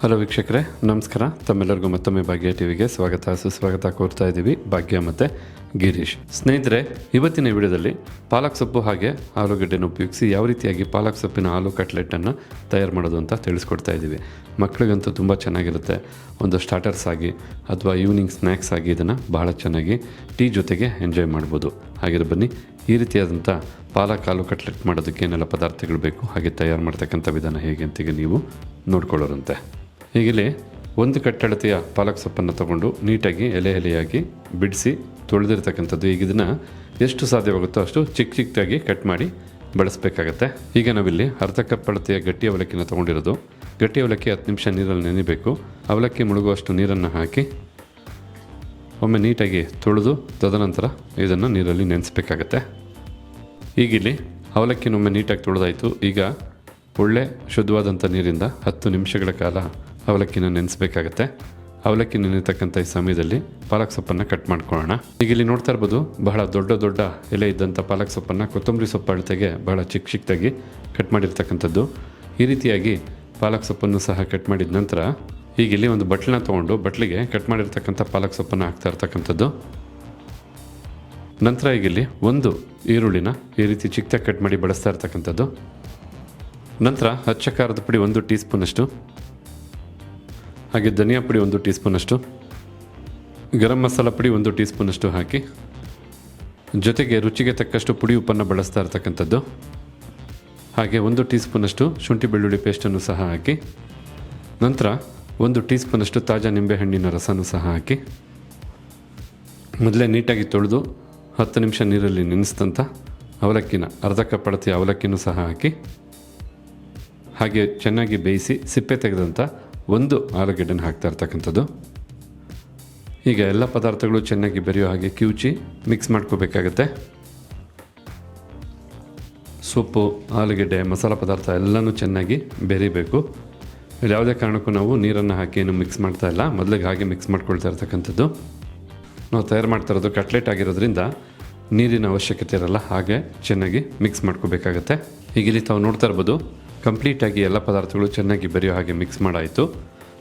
Hello ವೀಕ್ಷಕರೇ, ನಮಸ್ಕಾರ. ತಮ್ಮೆಲ್ಲರಿಗೂ ಮತ್ತೊಮ್ಮೆ ಭಾಗ್ಯ ಟಿವಿಗೆ ಸ್ವಾಗತ. ಸುಸ್ವಾಗತ ಕೋರ್ತಾ ಇದ್ದೀವಿ ಭಾಗ್ಯ ಮತ್ತು ಗಿರೀಶ್. ಸ್ನೇಹಿತರೆ, ಇವತ್ತಿನ ವಿಡಿಯೋದಲ್ಲಿ ಪಾಲಕ್ ಸೊಪ್ಪು ಹಾಗೆ ಆಲೂಗಡ್ಡೆಯನ್ನು ಉಪಯೋಗಿಸಿ ಯಾವ ರೀತಿಯಾಗಿ ಪಾಲಕ್ ಸೊಪ್ಪಿನ ಆಲೂ ಕಟ್ಲೆಟನ್ನು ತಯಾರು ಮಾಡೋದು ಅಂತ ತಿಳಿಸ್ಕೊಡ್ತಾ ಇದ್ದೀವಿ. ಮಕ್ಕಳಿಗಂತೂ ತುಂಬ ಚೆನ್ನಾಗಿರುತ್ತೆ. ಒಂದು ಸ್ಟಾರ್ಟರ್ಸ್ ಆಗಿ ಅಥವಾ ಈವ್ನಿಂಗ್ ಸ್ನ್ಯಾಕ್ಸ್ ಆಗಿ ಇದನ್ನು ಬಹಳ ಚೆನ್ನಾಗಿ ಟೀ ಜೊತೆಗೆ ಎಂಜಾಯ್ ಮಾಡ್ಬೋದು. ಹಾಗಿದ್ರೆ ಬನ್ನಿ, ಈ ರೀತಿಯಾದಂಥ ಪಾಲಕ್ ಆಲೂ ಕಟ್ಲೆಟ್ ಮಾಡೋದಕ್ಕೆ ಏನೆಲ್ಲ ಪದಾರ್ಥಗಳು ಬೇಕು, ಹಾಗೆ ತಯಾರು ಮಾಡ್ತಕ್ಕಂಥ ವಿಧಾನ ಹೇಗೆ ಅಂತೀಗ ನೀವು ನೋಡ್ಕೊಳ್ಳೋರಂತೆ. ಹೀಗಿಲ್ಲಿ ಒಂದು ಕಟ್ಟಳತೆಯ ಪಾಲಕ್ ಸೊಪ್ಪನ್ನು ತಗೊಂಡು ನೀಟಾಗಿ ಎಲೆ ಎಲೆಯಾಗಿ ಬಿಡಿಸಿ ತೊಳೆದಿರ್ತಕ್ಕಂಥದ್ದು. ಈಗ ಇದನ್ನು ಎಷ್ಟು ಸಾಧ್ಯವಾಗುತ್ತೋ ಅಷ್ಟು ಚಿಕ್ಕ ಚಿಕ್ಕದಾಗಿ ಕಟ್ ಮಾಡಿ ಬಳಸಬೇಕಾಗತ್ತೆ. ಈಗ ನಾವಿಲ್ಲಿ ಅರ್ಧ ಕಪ್ ಅಳತೆಯ ಗಟ್ಟಿ ಅವಲಕ್ಕಿನ ತೊಗೊಂಡಿರೋದು. ಗಟ್ಟಿ ಅವಲಕ್ಕಿ ಹತ್ತು ನಿಮಿಷ ನೀರಲ್ಲಿ ನೆನಿಬೇಕು. ಅವಲಕ್ಕಿ ಮುಳುಗುವಷ್ಟು ನೀರನ್ನು ಹಾಕಿ ಒಮ್ಮೆ ನೀಟಾಗಿ ತೊಳೆದು ತದನಂತರ ಇದನ್ನು ನೀರಲ್ಲಿ ನೆನೆಸಬೇಕಾಗತ್ತೆ. ಈಗಿಲ್ಲಿ ಅವಲಕ್ಕಿನೊಮ್ಮೆ ನೀಟಾಗಿ ತೊಳೆದಾಯಿತು. ಈಗ ಒಳ್ಳೆ ಶುದ್ಧವಾದಂಥ ನೀರಿಂದ ಹತ್ತು ನಿಮಿಷಗಳ ಕಾಲ ಅವಲಕ್ಕಿನ ನೆನೆಸ್ಬೇಕಾಗತ್ತೆ. ಅವಲಕ್ಕಿ ನೆನೆತಕ್ಕಂಥ ಈ ಸಮಯದಲ್ಲಿ ಪಾಲಕ್ ಸೊಪ್ಪನ್ನು ಕಟ್ ಮಾಡ್ಕೊಳ್ಳೋಣ. ಈಗ ಇಲ್ಲಿ ನೋಡ್ತಾ ಇರ್ಬೋದು, ಬಹಳ ದೊಡ್ಡ ದೊಡ್ಡ ಎಲೆ ಇದ್ದಂಥ ಪಾಲಕ್ ಸೊಪ್ಪನ್ನು ಕೊತ್ತಂಬರಿ ಸೊಪ್ಪು ಅಳತೆಗೆ ಬಹಳ ಚಿಕ್ಕ ಚಿಕ್ಕದಾಗಿ ಕಟ್ ಮಾಡಿರ್ತಕ್ಕಂಥದ್ದು. ಈ ರೀತಿಯಾಗಿ ಪಾಲಕ್ ಸೊಪ್ಪನ್ನು ಸಹ ಕಟ್ ಮಾಡಿದ ನಂತರ ಈಗ ಇಲ್ಲಿ ಒಂದು ಬಟ್ಲನ್ನ ತೊಗೊಂಡು ಬಟ್ಲಿಗೆ ಕಟ್ ಮಾಡಿರ್ತಕ್ಕಂಥ ಪಾಲಕ್ ಸೊಪ್ಪನ್ನು ಹಾಕ್ತಾ ಇರ್ತಕ್ಕಂಥದ್ದು. ನಂತರ ಈಗ ಇಲ್ಲಿ ಒಂದು ಈರುಳ್ಳಿನ ಈ ರೀತಿ ಚಿಕ್ಕದಾಗಿ ಕಟ್ ಮಾಡಿ ಬಳಸ್ತಾ ಇರ್ತಕ್ಕಂಥದ್ದು. ನಂತರ ಹಚ್ಚ ಖಾರದ ಪುಡಿ ಒಂದು ಟೀ ಸ್ಪೂನಷ್ಟು ಹಾಗೆ ಧನಿಯಾ ಪುಡಿ ಒಂದು ಟೀ ಸ್ಪೂನಷ್ಟು ಗರಂ ಮಸಾಲ ಪುಡಿ ಒಂದು ಟೀ ಸ್ಪೂನಷ್ಟು ಹಾಕಿ, ಜೊತೆಗೆ ರುಚಿಗೆ ತಕ್ಕಷ್ಟು ಪುಡಿ ಉಪ್ಪನ್ನು ಬಳಸ್ತಾ ಇರ್ತಕ್ಕಂಥದ್ದು. ಹಾಗೆ ಒಂದು ಟೀ ಸ್ಪೂನಷ್ಟು ಶುಂಠಿ ಬೆಳ್ಳುಳ್ಳಿ ಪೇಸ್ಟನ್ನು ಸಹ ಹಾಕಿ, ನಂತರ ಒಂದು ಟೀ ಸ್ಪೂನಷ್ಟು ತಾಜಾ ನಿಂಬೆಹಣ್ಣಿನ ರಸನೂ ಸಹ ಹಾಕಿ, ಮೊದಲೇ ನೀಟಾಗಿ ತೊಳೆದು ಹತ್ತು ನಿಮಿಷ ನೀರಲ್ಲಿ ನೆನೆಸಿದಂಥ ಅವಲಕ್ಕಿನ, ಅರ್ಧ ಕಪ್ ಅಳತೆಯ ಅವಲಕ್ಕಿನೂ ಸಹ ಹಾಕಿ, ಹಾಗೆ ಚೆನ್ನಾಗಿ ಬೇಯಿಸಿ ಸಿಪ್ಪೆ ತೆಗೆದಂಥ ಒಂದು ಆಲೂಗೆಡ್ಡೆನ ಹಾಕ್ತಾ ಇರ್ತಕ್ಕಂಥದ್ದು. ಈಗ ಎಲ್ಲ ಪದಾರ್ಥಗಳು ಚೆನ್ನಾಗಿ ಬೆರೆಯೋ ಹಾಗೆ ಕಿವುಚಿ ಮಿಕ್ಸ್ ಮಾಡ್ಕೋಬೇಕಾಗತ್ತೆ. ಸೊಪ್ಪು, ಆಲೂಗೆಡ್ಡೆ, ಮಸಾಲ ಪದಾರ್ಥ ಎಲ್ಲನೂ ಚೆನ್ನಾಗಿ ಬೆರಿಬೇಕು. ಯಾವುದೇ ಕಾರಣಕ್ಕೂ ನಾವು ನೀರನ್ನು ಹಾಕಿ ಏನು ಮಿಕ್ಸ್ ಮಾಡ್ತಾ ಇಲ್ಲ. ಮೊದಲಿಗೆ ಹಾಗೆ ಮಿಕ್ಸ್ ಮಾಡ್ಕೊಳ್ತಾ ಇರ್ತಕ್ಕಂಥದ್ದು. ನಾವು ತಯಾರು ಮಾಡ್ತಾ ಇರೋದು ಕಟ್ಲೆಟ್ ಆಗಿರೋದ್ರಿಂದ ನೀರಿನ ಅವಶ್ಯಕತೆ ಇರಲ್ಲ. ಹಾಗೆ ಚೆನ್ನಾಗಿ ಮಿಕ್ಸ್ ಮಾಡ್ಕೋಬೇಕಾಗತ್ತೆ. ಈಗ ಇಲ್ಲಿ ತಾವು ನೋಡ್ತಾ ಇರ್ಬೋದು ಕಂಪ್ಲೀಟಾಗಿ ಎಲ್ಲ ಪದಾರ್ಥಗಳು ಚೆನ್ನಾಗಿ ಬೆರೆಯೋ ಹಾಗೆ ಮಿಕ್ಸ್ ಮಾಡಾಯಿತು.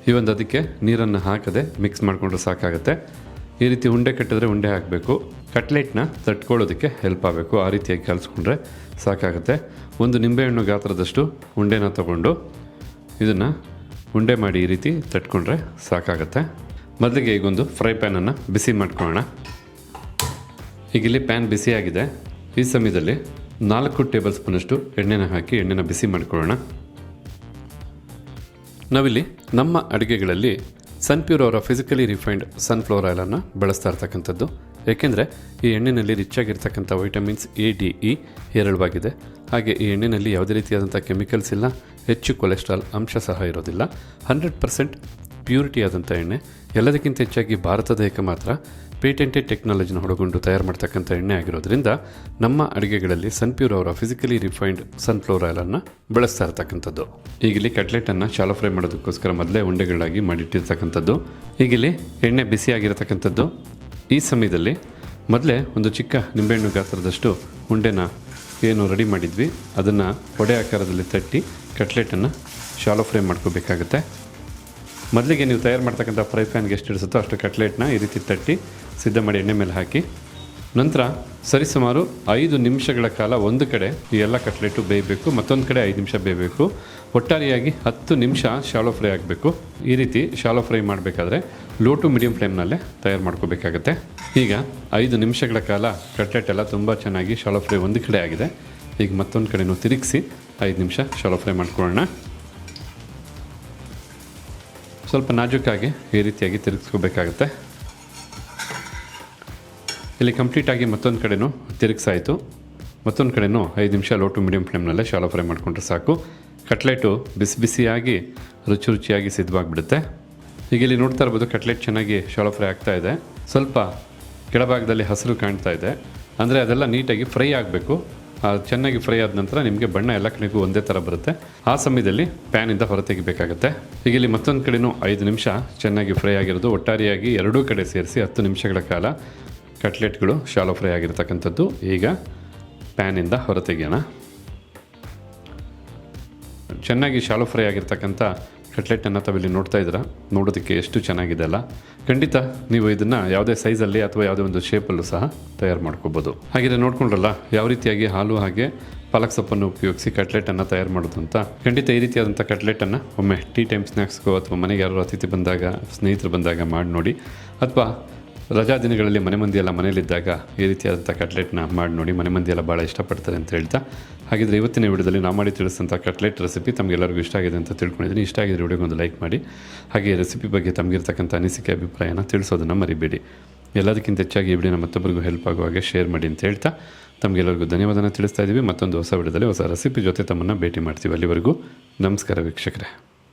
ಈ ಒಂದು ಅದಕ್ಕೆ ನೀರನ್ನು ಹಾಕದೆ ಮಿಕ್ಸ್ ಮಾಡಿಕೊಂಡ್ರೆ ಸಾಕಾಗುತ್ತೆ. ಈ ರೀತಿ ಉಂಡೆ ಕಟ್ಟಿದ್ರೆ ಉಂಡೆ ಹಾಕಬೇಕು. ಕಟ್ಲೆಟ್ನ ತಟ್ಕೊಳ್ಳೋದಕ್ಕೆ ಹೆಲ್ಪ್ ಆಗಬೇಕು. ಆ ರೀತಿಯಾಗಿ ಕಲಿಸ್ಕೊಂಡ್ರೆ ಸಾಕಾಗುತ್ತೆ. ಒಂದು ನಿಂಬೆಹಣ್ಣು ಗಾತ್ರದಷ್ಟು ಉಂಡೆನ ತಗೊಂಡು ಇದನ್ನು ಉಂಡೆ ಮಾಡಿ ಈ ರೀತಿ ತಟ್ಕೊಂಡ್ರೆ ಸಾಕಾಗುತ್ತೆ. ಮೊದಲಿಗೆ ಈಗೊಂದು ಫ್ರೈ ಪ್ಯಾನನ್ನು ಬಿಸಿ ಮಾಡ್ಕೊಳ್ಳೋಣ. ಈಗ ಇಲ್ಲಿ ಪ್ಯಾನ್ ಬಿಸಿಯಾಗಿದೆ. ಈ ಸಮಯದಲ್ಲಿ ನಾಲ್ಕು ಟೇಬಲ್ ಸ್ಪೂನಷ್ಟು ಎಣ್ಣೆನ ಹಾಕಿ ಎಣ್ಣೆನ ಬಿಸಿ ಮಾಡಿಕೊಳ್ಳೋಣ. ನಾವಿಲ್ಲಿ ನಮ್ಮ ಅಡುಗೆಗಳಲ್ಲಿ ಸನ್ಪ್ಯೂರ್ ಅವರ ಫಿಸಿಕಲಿ ರಿಫೈನ್ಡ್ ಸನ್ಫ್ಲವರ್ ಆಯಿಲನ್ನು ಬಳಸ್ತಾ ಇರ್ತಕ್ಕಂಥದ್ದು. ಏಕೆಂದರೆ ಈ ಎಣ್ಣೆಯಲ್ಲಿ ರಿಚ್ ಆಗಿರ್ತಕ್ಕಂಥ ವೈಟಮಿನ್ಸ್ ಎ ಡಿ ಇ ಹೇರಳವಾಗಿದೆ. ಹಾಗೆ ಈ ಎಣ್ಣೆಯಲ್ಲಿ ಯಾವುದೇ ರೀತಿಯಾದಂಥ ಕೆಮಿಕಲ್ಸ್ ಇಲ್ಲ. ಹೆಚ್ಚು ಕೊಲೆಸ್ಟ್ರಾಲ್ ಅಂಶ ಸಹ ಇರೋದಿಲ್ಲ. ಹಂಡ್ರೆಡ್ ಪರ್ಸೆಂಟ್ ಪ್ಯೂರಿಟಿ ಆದಂಥ ಎಣ್ಣೆ, ಎಲ್ಲದಕ್ಕಿಂತ ಹೆಚ್ಚಾಗಿ ಭಾರತದ ಏಕ ಮಾತ್ರ ಪೇಟೆಂಟೆಡ್ ಟೆಕ್ನಾಲಜಿನ ಹೊಡಗೊಂಡು ತಯಾರು ಮಾಡ್ತಕ್ಕಂಥ ಎಣ್ಣೆ ಆಗಿರೋದ್ರಿಂದ ನಮ್ಮ ಅಡುಗೆಗಳಲ್ಲಿ ಸನ್ಪ್ಯೂರ್ ಅವರ ಫಿಸಿಕಲಿ ರಿಫೈನ್ಡ್ ಸನ್ಫ್ಲವರ್ ಆಯಿಲನ್ನು ಬಳಸ್ತಾ ಇರ್ತಕ್ಕಂಥದ್ದು. ಈಗಿಲ್ಲಿ ಕಟ್ಲೆಟನ್ನು ಶಾಲೋ ಫ್ರೈ ಮಾಡೋದಕ್ಕೋಸ್ಕರ ಮೊದಲೇ ಉಂಡೆಗಳಾಗಿ ಮಾಡಿಟ್ಟಿರ್ತಕ್ಕಂಥದ್ದು. ಈಗಿಲ್ಲಿ ಎಣ್ಣೆ ಬಿಸಿಯಾಗಿರತಕ್ಕಂಥದ್ದು ಈ ಸಮಯದಲ್ಲಿ ಮೊದಲೇ ಒಂದು ಚಿಕ್ಕ ನಿಂಬೆಹಣ್ಣು ಗಾತ್ರದಷ್ಟು ಉಂಡೆನ ಏನು ರೆಡಿ ಮಾಡಿದ್ವಿ. ಅದನ್ನು ಒಡೆ ಆಕಾರದಲ್ಲಿ ತಟ್ಟಿ ಕಟ್ಲೆಟನ್ನು ಶಾಲೋ ಫ್ರೈ ಮಾಡ್ಕೋಬೇಕಾಗತ್ತೆ. ಮೊದಲಿಗೆ ನೀವು ತಯಾರು ಮಾಡ್ತಕ್ಕಂಥ ಫ್ರೈ ಪ್ಯಾನ್ಗೆ ಎಷ್ಟು ಇಡಿಸುತ್ತೋ ಅಷ್ಟು ಕಟ್ಲೆಟ್ನ ಈ ರೀತಿ ತಟ್ಟಿ ಸಿದ್ಧ ಮಾಡಿ ಎಣ್ಣೆ ಮೇಲೆ ಹಾಕಿ. ನಂತರ ಸರಿಸುಮಾರು ಐದು ನಿಮಿಷಗಳ ಕಾಲ ಒಂದು ಕಡೆ ಈ ಎಲ್ಲ ಕಟ್ಲೆಟು ಬೇಯಬೇಕು, ಮತ್ತೊಂದು ಕಡೆ ಐದು ನಿಮಿಷ ಬೇಯಬೇಕು. ಒಟ್ಟಾರೆಯಾಗಿ ಹತ್ತು ನಿಮಿಷ ಶಾಲೋ ಫ್ರೈ ಆಗಬೇಕು. ಈ ರೀತಿ ಶಾಲೋ ಫ್ರೈ ಮಾಡಬೇಕಾದ್ರೆ ಲೋ ಟು ಮೀಡಿಯಂ ಫ್ಲೇಮ್ನಲ್ಲೇ ತಯಾರು ಮಾಡ್ಕೋಬೇಕಾಗತ್ತೆ. ಈಗ ಐದು ನಿಮಿಷಗಳ ಕಾಲ ಕಟ್ಲೆಟ್ ಎಲ್ಲ ತುಂಬ ಚೆನ್ನಾಗಿ ಶಾಲೋ ಫ್ರೈ ಒಂದು ಕಡೆ ಆಗಿದೆ. ಈಗ ಮತ್ತೊಂದು ಕಡೆನೂ ತಿರುಗಿಸಿ ಐದು ನಿಮಿಷ ಶಾಲೋ ಫ್ರೈ ಮಾಡ್ಕೊಳ್ಳೋಣ. ಸ್ವಲ್ಪ ನಾಜೂಕಾಗಿ ಈ ರೀತಿಯಾಗಿ ತಿರುಗಿಸ್ಕೋಬೇಕಾಗತ್ತೆ. ಇಲ್ಲಿ ಕಂಪ್ಲೀಟಾಗಿ ಮತ್ತೊಂದು ಕಡೆನೂ ತಿರುಗಿಸಾಯಿತು. ಮತ್ತೊಂದು ಕಡೆನೂ ಐದು ನಿಮಿಷ ಲೋ ಟು ಮೀಡಿಯಂ ಫ್ಲೇಮ್ನಲ್ಲೇ ಶಾಲೋ ಫ್ರೈ ಮಾಡಿಕೊಂಡ್ರೆ ಸಾಕು. ಕಟ್ಲೆಟು ಬಿಸಿ ಬಿಸಿಯಾಗಿ, ರುಚಿ ರುಚಿಯಾಗಿ ಸಿದ್ಧವಾಗಿಬಿಡುತ್ತೆ. ಈಗ ಇಲ್ಲಿ ನೋಡ್ತಾ ಇರ್ಬೋದು ಕಟ್ಲೆಟ್ ಚೆನ್ನಾಗಿ ಶಾಲೋ ಫ್ರೈ ಆಗ್ತಾ ಇದೆ. ಸ್ವಲ್ಪ ಕೆಳಭಾಗದಲ್ಲಿ ಹಸಿರು ಕಾಣ್ತಾ ಇದೆ. ಅಂದರೆ ಅದೆಲ್ಲ ನೀಟಾಗಿ ಫ್ರೈ ಆಗಬೇಕು. ಚೆನ್ನಾಗಿ ಫ್ರೈ ಆದ ನಂತರ ನಿಮಗೆ ಬಣ್ಣ ಎಲ್ಲ ಕಡೆಗೂ ಒಂದೇ ಥರ ಬರುತ್ತೆ. ಆ ಸಮಯದಲ್ಲಿ ಪ್ಯಾನಿಂದ ಹೊರತೆಗಿಬೇಕಾಗತ್ತೆ. ಈಗ ಇಲ್ಲಿ ಮತ್ತೊಂದು ಕಡೆನೂ ಐದು ನಿಮಿಷ ಚೆನ್ನಾಗಿ ಫ್ರೈ ಆಗಿರೋದು. ಒಟ್ಟಾರೆಯಾಗಿ ಎರಡೂ ಕಡೆ ಸೇರಿಸಿ ಹತ್ತು ನಿಮಿಷಗಳ ಕಾಲ ಕಟ್ಲೆಟ್ಗಳು ಶಾಲೋ ಫ್ರೈ ಆಗಿರ್ತಕ್ಕಂಥದ್ದು. ಈಗ ಪ್ಯಾನಿಂದ ಹೊರತೆಗೆಯೋಣ. ಚೆನ್ನಾಗಿ ಶಾಲೋ ಫ್ರೈ ಆಗಿರ್ತಕ್ಕಂಥ ಕಟ್ಲೆಟನ್ನು ತಾವಿಲ್ಲಿ ನೋಡ್ತಾ ಇದ್ದೀರಾ? ನೋಡೋದಕ್ಕೆ ಎಷ್ಟು ಚೆನ್ನಾಗಿದೆ ಅಲ್ಲ? ಖಂಡಿತ ನೀವು ಇದನ್ನು ಯಾವುದೇ ಸೈಜಲ್ಲಿ ಅಥವಾ ಯಾವುದೇ ಒಂದು ಶೇಪಲ್ಲೂ ಸಹ ತಯಾರು ಮಾಡ್ಕೋಬೋದು. ಹಾಗೆ ನೋಡ್ಕೊಂಡ್ರಲ್ಲ, ಯಾವ ರೀತಿಯಾಗಿ ಹಾಲು ಹಾಗೆ ಪಾಲಕ್ ಸೊಪ್ಪನ್ನು ಉಪಯೋಗಿಸಿ ಕಟ್ಲೆಟನ್ನು ತಯಾರು ಮಾಡೋದು ಅಂತ. ಖಂಡಿತ ಈ ರೀತಿಯಾದಂಥ ಕಟ್ಲೆಟನ್ನು ಒಮ್ಮೆ ಟೀ ಟೈಮ್ ಸ್ನ್ಯಾಕ್ಸ್ಗೋ ಅಥವಾ ಮನೆಗೆ ಯಾರೋ ಅತಿಥಿ ಬಂದಾಗ, ಸ್ನೇಹಿತರು ಬಂದಾಗ ಮಾಡಿ ನೋಡಿ. ಅಥವಾ ರಜಾ ದಿನಗಳಲ್ಲಿ ಮನೆ ಮಂದಿಯೆಲ್ಲ ಮನೆಯಲ್ಲಿದ್ದಾಗ ಈ ರೀತಿಯಾದಂಥ ಕಟ್ಲೆಟ್ನ ಮಾಡಿ ನೋಡಿ ಮನೆ ಮಂದಿಯೆಲ್ಲ ಭಾಳ ಇಷ್ಟಪಡ್ತಾರೆ ಅಂತ ಹೇಳ್ತಾ, ಹಾಗಿದ್ರೆ ಇವತ್ತಿನ ವಿಡಿಯೋದಲ್ಲಿ ನಾವು ಮಾಡಿ ತಿಳಿಸಿದಂಥ ಕಟ್ಲೆಟ್ ರೆಸಿಪಿ ತಮಗೆಲ್ಲರಿಗೂ ಇಷ್ಟ ಆಗಿದೆ ಅಂತ ತಿಳ್ಕೊಂಡಿದ್ದೀನಿ. ಇಷ್ಟ ಆಗಿದ್ರೆ ವಿಡಿಯೋಗೆ ಒಂದು ಲೈಕ್ ಮಾಡಿ, ಹಾಗೆ ರೆಸಿಪಿ ಬಗ್ಗೆ ತಮಗಿರ್ತಕ್ಕಂಥ ಅನಿಸಿಕೆ, ಅಭಿಪ್ರಾಯನ ತಿಳಿಸೋದನ್ನು ಮರಿಬೇಡಿ. ಎಲ್ಲದಕ್ಕಿಂತ ಹೆಚ್ಚಾಗಿ ಈ ವಿಡಿಯೋನ ಮತ್ತೊಬ್ಬರಿಗೂ ಹೆಲ್ಪ್ ಆಗುವ ಹಾಗೆ ಶೇರ್ ಮಾಡಿ ಅಂತ ಹೇಳ್ತಾ, ತಮಗೆಲ್ಲರಿಗೂ ಧನ್ಯವಾದನ ತಿಳಿಸ್ತಾ ಇದ್ದೀವಿ. ಮತ್ತೊಂದು ಹೊಸ ವಿಡಿಯೋದಲ್ಲಿ ಹೊಸ ರೆಸಿಪಿ ಜೊತೆ ತಮ್ಮನ್ನು ಭೇಟಿ ಮಾಡ್ತೀವಿ ಅಲ್ಲಿವರೆಗೂ. ನಮಸ್ಕಾರ ವೀಕ್ಷಕರೇ.